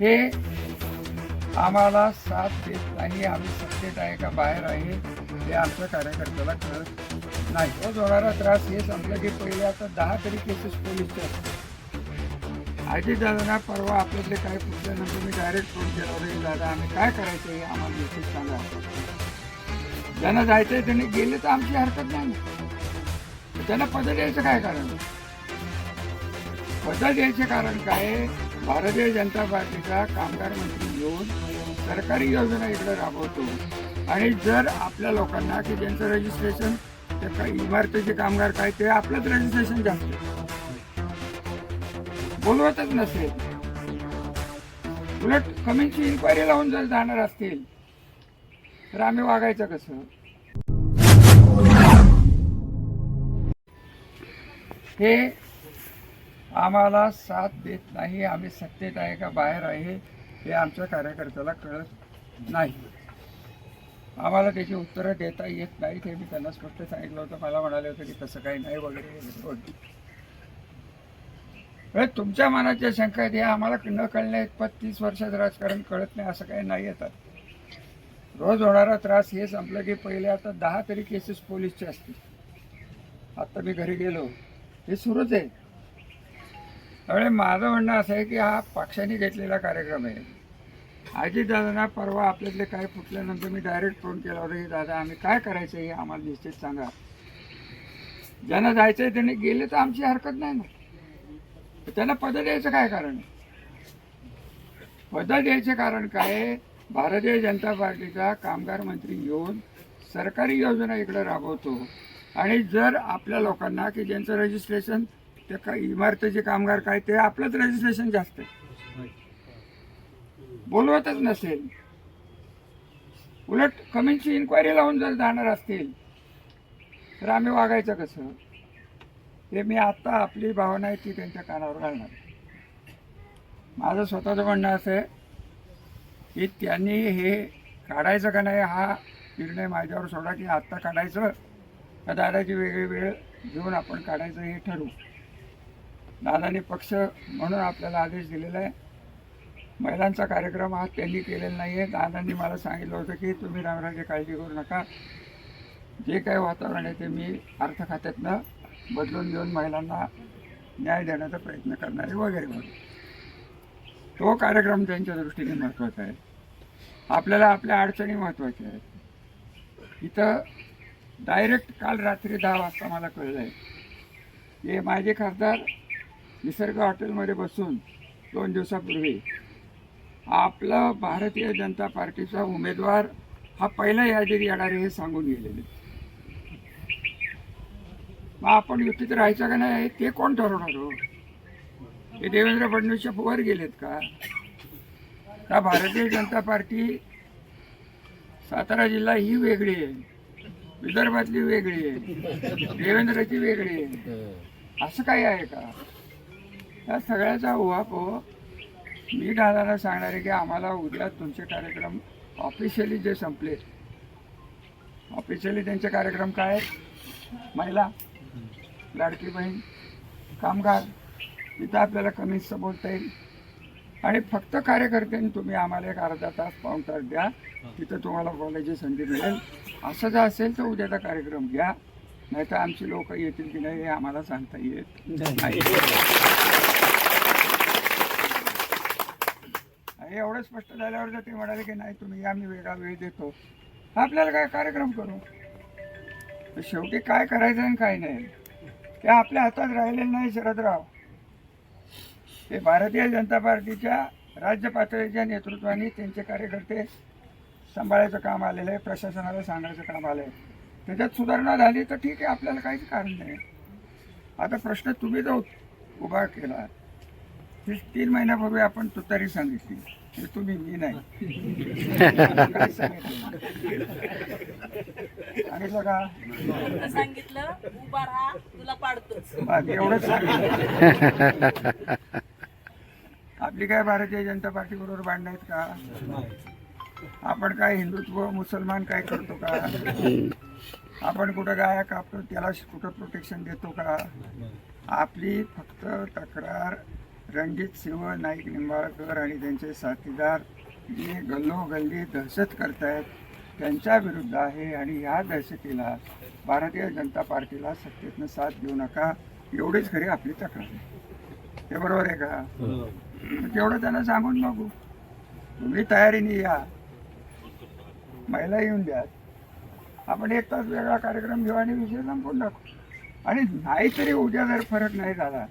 हे आम्हाला साथ देत नाही. आम्ही सत्तेत आहे का बाहेर आहे हे आमच्या कार्यकर्त्याला कळत नाही. तोच होणारा त्रास हे संपलं की पहिले आता दहा तरी केसेस पोलीसचे असतात आजी दादांना परवा आपल्यातले काय पुढल्यानंतर मी डायरेक्ट फोन केला. होता दादा आम्ही काय करायचं हे आम्हाला निश्चित सांगा. ज्यांना जायचं आहे त्यांनी गेले तर आमची हरकत नाही. त्यांना पद द्यायचं काय कारण? पद द्यायचं कारण काय? भारतीय जनता पार्टीचा कामगार मंत्री येऊन सरकारी योजना इकडे राबवतो. आणि जर आपल्या लोकांना की ज्यांचं रजिस्ट्रेशन ते काही इमारतीचे कामगार काय ते आपलंच रजिस्ट्रेशन जास्त. बोलवतच नसेल. उलट कमीची इन्क्वायरी लावून जर जाणार असतील तर आम्ही वागायचं कसं? हे आम्हाला साथ देत नाही. आम्ही सत्तेत आहे का बाहेर आहे हे आमच्या कार्यकर्त्याला कळत नाही. आम्हाला त्याची उत्तरं देता येत नाहीत हे मी त्यांना स्पष्ट सांगितलं होतं. मला म्हणाले होते की तसं काही नाही वगैरे वगैरे तुमच्या मनाच्या शंका आहेत हे आम्हाला न कळण्या इतपत तीस वर्षात राजकारण कळत नाही असं काही नाही येतात. रोज होणारा त्रास हे संपलं की पहिले आता दहा तरी केसेस पोलीसचे असतील. आत्ता मी घरी गेलो हे सुरूच आहे. त्यामुळे माझं म्हणणं असं आहे की हा पक्षाने घेतलेला कार्यक्रम आहे. आजी परवा आपल्यातले काय फुटल्यानंतर मी डायरेक्ट फोन केला होता की दादा आम्ही काय करायचं हे आम्हाला निश्चित सांगा. ज्यांना जायचं आहे त्यांनी गेले तर आमची हरकत नाही ना. त्यांना पद द्यायचं काय कारण पद द्यायचे कारण काय भारतीय जनता पार्टीचा कामगार मंत्री येऊन सरकारी योजना इकडं राबवतो. आणि जर आपल्या लोकांना की ज्यांचं रजिस्ट्रेशन ते काही इमारतीचे कामगार काय ते आपलंच रजिस्ट्रेशन जास्त आहे. बोलवतच नसेल. उलट कमींची इन्क्वायरी लावून जर जाणार असतील तर आम्ही वागायचं कसं? हे मी आत्ता आपली भावना आहे ती त्यांच्या कानावर घालणार. माझं स्वतःचं म्हणणं असं आहे की त्यांनी हे काढायचं का नाही हा निर्णय माझ्यावर सोडा की आत्ता काढायचं. का दादाची वेगळी वेळ घेऊन आपण काढायचं हे ठरवू. दादानी पक्ष म्हणून आपल्याला आदेश दिलेला आहे. महिलांचा कार्यक्रम हा त्यांनी केलेला नाही आहे दादांनी मला सांगितलं होतं की तुम्ही रामराजे काळजी करू नका. जे काही वातावरण आहे ते मी अर्थ खात्यातनं बदलून देऊन महिलांना न्याय देण्याचा प्रयत्न करणारे वगैरे वगैरे तो कार्यक्रम त्यांच्या दृष्टीने महत्त्वाचा आहे. आपल्याला आपल्या अडचणी महत्त्वाच्या आहेत. इथं डायरेक्ट काल रात्री दहा वाजता मला कळलं आहे की माझे खासदार निसर्ग हॉटेलमध्ये बसून दोन दिवसापूर्वी आपला भारतीय जनता पार्टीचा उमेदवार हा पहिला यादीत येणार आहे हे सांगून गेलेले. मग आपण युतीत राहायचं का नाही ते कोण ठरवणार हो? हे देवेंद्र फडणवीसच्या वर गेलेत का? का भारतीय जनता पार्टी सातारा जिल्हा ही वेगळी आहे विदर्भातली वेगळी आहे देवेंद्रची वेगळी आहे? असं काही आहे का? या सगळ्याचा उहापोह मी दादाला सांगणार आहे की आम्हाला उद्या तुमचे कार्यक्रम ऑफिशियली जे संपले ऑफिशियली त्यांचे कार्यक्रम काय आहेत? महिला लाडकी बहीण कामगार तिथं आपल्याला कमीचं बोलता येईल. आणि फक्त कार्यकर्त्यांनी तुम्ही आम्हाला एक अर्धा तास पाऊण तास द्या. तिथं तुम्हाला बोलायची संधी मिळेल. असं जर असेल तर उद्याचा कार्यक्रम घ्या. नाहीतर आमची लोक येतील की नाही हे आम्हाला सांगता येत नाही. हे एवढं स्पष्ट झाल्यावर जर ते म्हणाले की नाही तुम्ही या मी वेगळा वेळ देतो. आपल्याला काय कार्यक्रम करू? शेवटी काय करायचं आणि काय नाही? ते आपल्या हातात राहिलेलं नाही शरदराव. ते भारतीय जनता पार्टीच्या राज्य पातळीच्या नेतृत्वाने त्यांचे कार्यकर्ते सांभाळायचं काम आलेलं आहे प्रशासनाला सांगायचं काम आलं आहे त्याच्यात सुधारणा झाली तर ठीक आहे आपल्याला काहीच कारण नाही. आता प्रश्न तुम्ही जो उभा केला ही तीन महिन्यापूर्वी आपण तुतारी सांगितली. हे तुम्ही मी नाही. सांगितलं का? तुला सांगितलं उभा राहा तुला पाडतोच. बाकी एवढंच सांगितलं. आपली काय भारतीय जनता पार्टी बरोबर भांडणं आहेत का? आपण काय हिंदुत्व मुसलमान काय करतो का? आपण कुठं गाया कापतो त्याला कुठं प्रोटेक्शन देतो का? आपली फक्त तक्रार रणजित सिंह नाईक निंबाळकर आणि त्यांचे साथीदार जे गल्लोगल्ली दहशत करतायत त्यांच्या विरुद्ध आहे आणि या दहशतीला भारतीय जनता पार्टीला सत्तेतनं साथ देऊ नका एवढीच खरी आपली तक्रार आहे. हे बरोबर आहे का? तेवढं त्यांना सांगून बघू. तुम्ही तयारीने या. महिला येऊन द्या आपण एक तास वेगळा कार्यक्रम घेऊ आणि विषय संपून टाकू. आणि नाहीतरी उद्या जर फरक नाही झाला